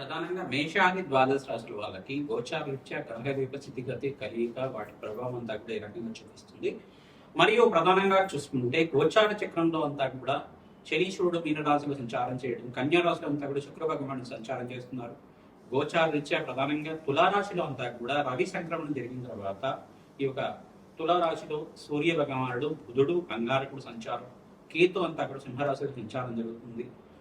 ప్రధానంగా మేషాది ద్వాదశ రాశుల వాళ్ళకి గోచార రీత్యా గ్రహదీప స్థితిగతి కలియిక వాటి ప్రభావం తగ్గ కూడా ఈ రకంగా చూపిస్తుంది. మరియు ప్రధానంగా చూసుకుంటే గోచార చక్రంలో అంతా కూడా శనీశ్వరుడు మీన సంచారం చేయడం కన్యా రాశిలో అంతా కూడా శుక్ర భగవానుడు సంచారం చేస్తున్నారు. గోచార రీత్యా ప్రధానంగా తులారాశిలో అంతా కూడా రవి సంక్రమణం జరిగిన తర్వాత ఈ యొక్క తులారాశిలో సూర్య భగవానుడు బుధుడు కంగారకుడు సంచారం కేతు అంతా కూడా సింహరాశిలో సంచారం జరుగుతుంది.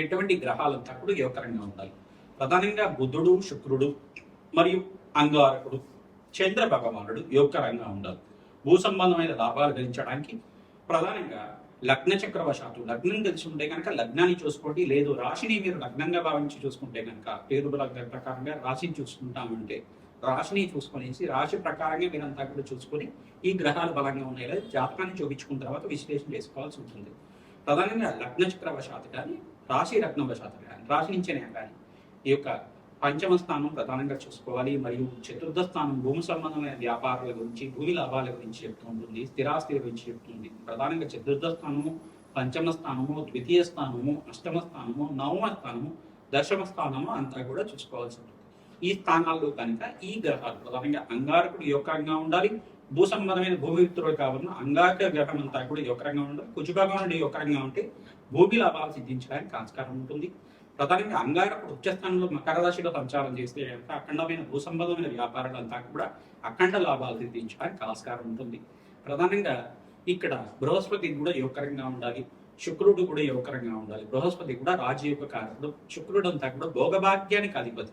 ఎటువంటి గ్రహాలంతా కూడా యోగకరంగా ఉండాలి. ప్రధానంగా బుధుడు శుక్రుడు మరియు అంగారకుడు చంద్ర భగవానుడు యోగకరంగా ఉండాలి. భూ సంబంధమైన లాభాలు గెలించడానికి ప్రధానంగా లగ్న చక్రవశాత్తు లగ్నం తెలిసి ఉంటే కనుక లగ్నాన్ని చూసుకోండి. లేదు రాశిని మీరు లగ్నంగా భావించి చూసుకుంటే కనుక పేరు లగ్న ప్రకారంగా రాశిని చూసుకుంటామంటే రాశిని చూసుకునేసి రాశి ప్రకారంగా మీరంతా కూడా చూసుకొని ఈ గ్రహాలు బలంగా ఉన్నాయి లేదా జాతకాన్ని చూపించుకున్న తర్వాత విశ్లేషణ చేసుకోవాల్సి ఉంటుంది. ప్రధానంగా లగ్న చక్రవశాత్తు కానీ రాశి రత్నవశాతం కానీ రాశి నుంచేనే కానీ ఈ యొక్క పంచమ స్థానం ప్రధానంగా చూసుకోవాలి. మరియు చతుర్థ స్థానం భూమి సంబంధమైన వ్యాపారాల గురించి భూమి లాభాల గురించి చెప్తూ ఉంటుంది స్థిరాస్తి గురించి చెప్తుంది ప్రధానంగా చతుర్థ స్థానము పంచమ స్థానము ద్వితీయ స్థానము అష్టమ స్థానము నవమ స్థానము దశమ స్థానము అంతా కూడా చూసుకోవాల్సి ఉంటుంది. ఈ స్థానాల్లో కనుక ఈ గ్రహాలు ప్రధానంగా అంగారకుడు యోగంగా ఉండాలి భూ సంబంధమైన భూమిత్రుడు కావున అంగారక గ్రహం అంతా కూడా యోగరంగా ఉండాలి రంగా కుజభాగం ఈ ఒక ఉంటే భూమి లాభాలు సిద్ధించడానికి ఆస్కారం ఉంటుంది. ప్రధానంగా అంగారకుడు ఉచ్చస్థానంలో మకర రాశిలో సంచారం చేస్తే కనుక అఖండమైన భూ సంబంధమైన వ్యాపారాలంతా కూడా అఖండ లాభాలు సిద్ధించడానికి ఆస్కారం ఉంటుంది. ప్రధానంగా ఇక్కడ బృహస్పతి కూడా యోగకరంగా ఉండాలి శుక్రుడు కూడా యోగకరంగా ఉండాలి బృహస్పతి కూడా రాజయోగ కారకుడు శుక్రుడు అంతా కూడా భోగభాగ్యానికి అధిపతి.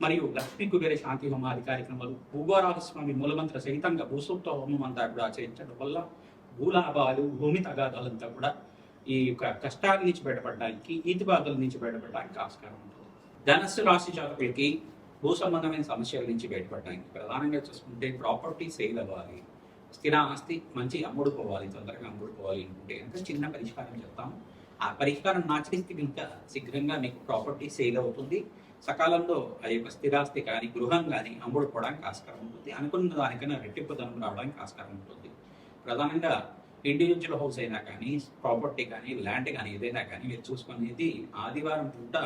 మరియు లక్ష్మీ కుబేర శాంతి హోమాది కార్యక్రమాలు భూగోరాజ స్వామి మూలమంత్ర సహితంగా భూసూక్త హోమం అంతా కూడా ఆచరించడం వల్ల భూలాభాలు భూమి తగాదాలంతా కూడా ఈ యొక్క కష్టాల నుంచి బయటపడడానికి ఈతి బాధల నుంచి బయటపడడానికి ఆస్కారం ఉంటుంది. ధనస్సు రాశి జాతకులకి భూ సంబంధమైన సమస్యల నుంచి బయటపడడానికి ప్రధానంగా చూసుకుంటే ప్రాపర్టీ సేల్ అవ్వాలి. స్థిర ఆస్తి మంచి అమ్ముడుకోవాలి తొందరగా అమ్ముడుకోవాలి అనుకుంటే ఎంత చిన్న పరిష్కారం చెప్తాము ఆ పరిష్కారం నాచరిస్తే కనుక శీఘ్రంగా మీకు ప్రాపర్టీ సేల్ అవుతుంది. సకాలంలో ఆ యొక్క స్థిరాస్తి కానీ గృహం కానీ అమ్ముడుకోవడానికి ఆస్కారం ఉంటుంది. అనుకున్న దానికన్నా రెట్టింపు ధనం రావడానికి ఆస్కారం ఉంటుంది. ప్రధానంగా ఇండివిజువల్ హౌస్ అయినా కానీ ప్రాపర్టీ కానీ ల్యాండ్ కానీ ఏదైనా కానీ మీరు చూసుకునేది ఆదివారం పూట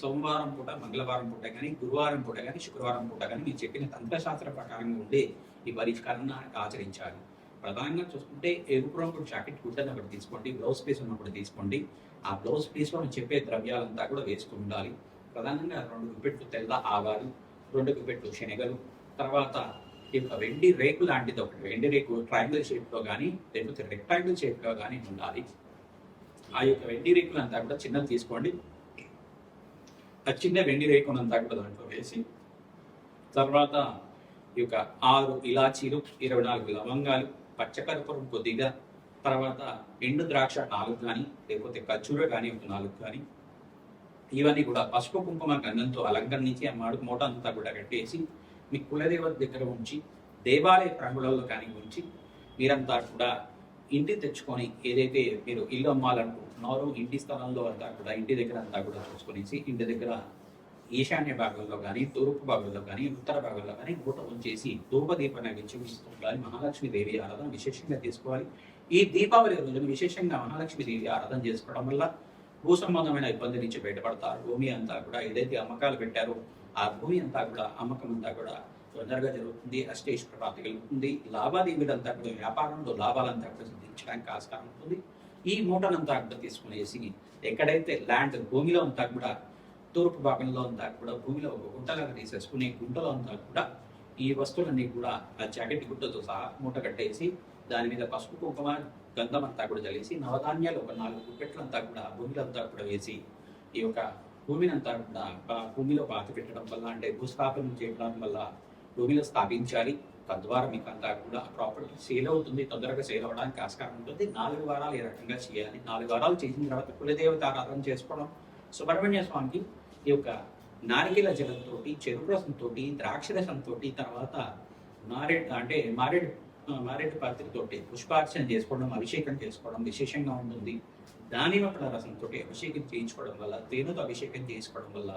సోమవారం పూట మంగళవారం పూట కానీ గురువారం పూట కానీ శుక్రవారం పూట కానీ మీరు చెప్పిన తంత్రశాస్త్ర ప్రకారంగా ఉండే ఈ పరిష్కారాన్ని ఆచరించాలి. ప్రధానంగా చూసుకుంటే ఎరుపు రంగు జాకెట్ కుట్టని ఒకటి తీసుకోండి బ్లౌజ్ పీస్ ఉన్నప్పుడు తీసుకోండి. ఆ బ్లౌజ్ పీస్లో చెప్పే ద్రవ్యాలంతా కూడా వేసుకుని ఉండాలి. ప్రధానంగా రెండు గుప్పెట్లు తెల్ల ఆవాలు రెండు గుప్పెట్లు శనగలు తర్వాత ఈ యొక్క వెండి రేకు లాంటిది ఒకటి వెండి రేకు ట్రయాంగిల్ షేప్లో కానీ లేకపోతే రెక్టాంగిల్ షేప్లో కానీ ఉండాలి. ఆ యొక్క వెండి రేకులు అంతా కూడా చిన్నది తీసుకోండి. ఆ చిన్న వెండి రేకునంతా కూడా దాంట్లో వేసి తర్వాత ఈ యొక్క ఆరు ఇలాచీలు ఇరవై నాలుగు లవంగాలు పచ్చకర్పూరం కొద్దిగా తర్వాత ఎండు ద్రాక్ష నాలుగు కానీ లేకపోతే ఖర్జూర కానీ ఒక నాలుగు కానీ ఇవన్నీ కూడా పసుపు కుంకుమ గంధంతో అలంకరించి ఆ మాడు మూట అంతా కూడా కట్టేసి మీ కులదేవత దగ్గర ఉంచి దేవాలయ ప్రాంగణంలో కానీ ఉంచి మీరంతా కూడా ఇంటి తెచ్చుకొని ఏదైతే మీరు ఇల్లు అమ్మాలనుకుంటున్నారో ఇంటి స్థలంలో అంతా కూడా ఇంటి దగ్గర అంతా కూడా చూసుకొనేసి ఇంటి దగ్గర ఈశాన్య భాగంలో కానీ తూర్పు భాగంలో కానీ ఉత్తర భాగంలో కానీ మూట ఉంచేసి ధూపదీప నైవేద్యం ఇస్తూ ఉండాలి మహాలక్ష్మి దేవి ఆరాధన విశేషంగా తీసుకోవాలి ఈ దీపావళి రోజున విశేషంగా మహాలక్ష్మి దేవి ఆరాధన చేసుకోవడం వల్ల భూ సంబంధమైన ఇబ్బంది నుంచి బయటపడతారు. భూమి అంతా కూడా ఏదైతే అమ్మకాలు పెట్టారో ఆ భూమి అంతా కూడా అమ్మకం అంతా కూడా తొందరగా జరుగుతుంది. అష్టేశ్వర ప్రాప్తి కలుగుతుంది. లావాదేవీలంతా కూడా వ్యాపారంలో లాభాలంతా కూడా సిద్ధించడానికి ఆస్కారం ఉంటుంది. ఈ మూటనంతా కూడా తీసుకునేసి ఎక్కడైతే ల్యాండ్ భూమిలో అంతా కూడా తూర్పు భాగంలో అంతా కూడా భూమిలో ఒక గుంటలాగా తీసేసుకుని గుంటలో అంతా కూడా ఈ వస్తువులన్నీ కూడా ఆ జాకెట్ గుట్టతో సహా మూట కట్టేసి దాని మీద పసుపు కుంకుమ గంధం అంతా కూడా చల్లేసి నవధాన్యాలు ఒక నాలుగు గుప్పెట్లంతా కూడా భూమిలో అంతా కూడా వేసి ఈ యొక్క భూమిని అంతా కూడా భూమిలో పాతి పెట్టడం వల్ల అంటే భూస్థాపనం చేయడం వల్ల భూమిలో స్థాపించాలి. తద్వారా మీకు అంతా కూడా ప్రాపర్టీ సేల్ అవుతుంది తొందరగా సేల్ అవ్వడానికి ఆస్కారం ఉంటుంది. నాలుగు వారాలు ఏ రకంగా చేయాలి? నాలుగు వారాలు చేసిన తర్వాత కులదేవత ఆరాధన చేసుకోవడం. సుబ్రహ్మణ్య స్వామికి ఈ యొక్క నారికేల జలంతో చెరుకు రసంతో ద్రాక్ష రసంతో తర్వాత మారేడు అంటే మారేడు ఆ, మారేడు పాత్రతోటి పుష్పార్చన చేసుకోవడం అభిషేకం చేసుకోవడం విశేషంగా ఉంటుంది. దానిమ పళ్ళ రసంతో అభిషేకం చేయించుకోవడం వల్ల తేనెతో అభిషేకం చేసుకోవడం వల్ల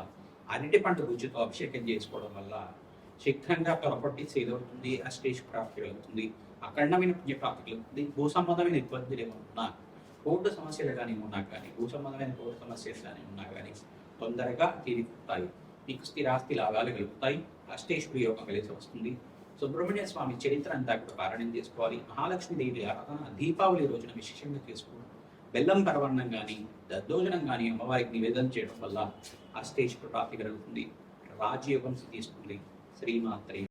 అరటి పంట రుచితో అభిషేకం చేసుకోవడం వల్ల శీఘ్రంగా ప్రాపర్టీ సేల్ అవుతుంది అస్టేజ్ ప్రాప్తి కలుగుతుంది అఖండమైన పుణ్య ప్రాప్తి కలుగుతుంది భూ సంబంధమైన ఇబ్బందులు ఏమన్నా కోర్టు సమస్యలు కానీ ఉన్నా కానీ భూ సంబంధమైన కోర్టు సమస్యలు కానీ ఉన్నా కానీ తొందరగా తీరిపోతాయి. మీకు స్థిరాస్తి లాభాలు కలుగుతాయి. అష్టేశ్వరి యోగం కలిసి వస్తుంది. సుబ్రహ్మణ్య స్వామి చరిత్ర అంతా కూడా పారాయణం చేసుకోవాలి. మహాలక్ష్మి దేవి ఆరాధన దీపావళి రోజున విశేషంగా చేసుకోవడం బెల్లం పరవన్నం కానీ దద్దోజనం కానీ అమ్మవారికి నివేదన చేయడం వల్ల అష్టేశ్వర ప్రాప్తి కలుగుతుంది. రాజయోగం సిద్ధిస్తుంది. శ్రీమాత్రే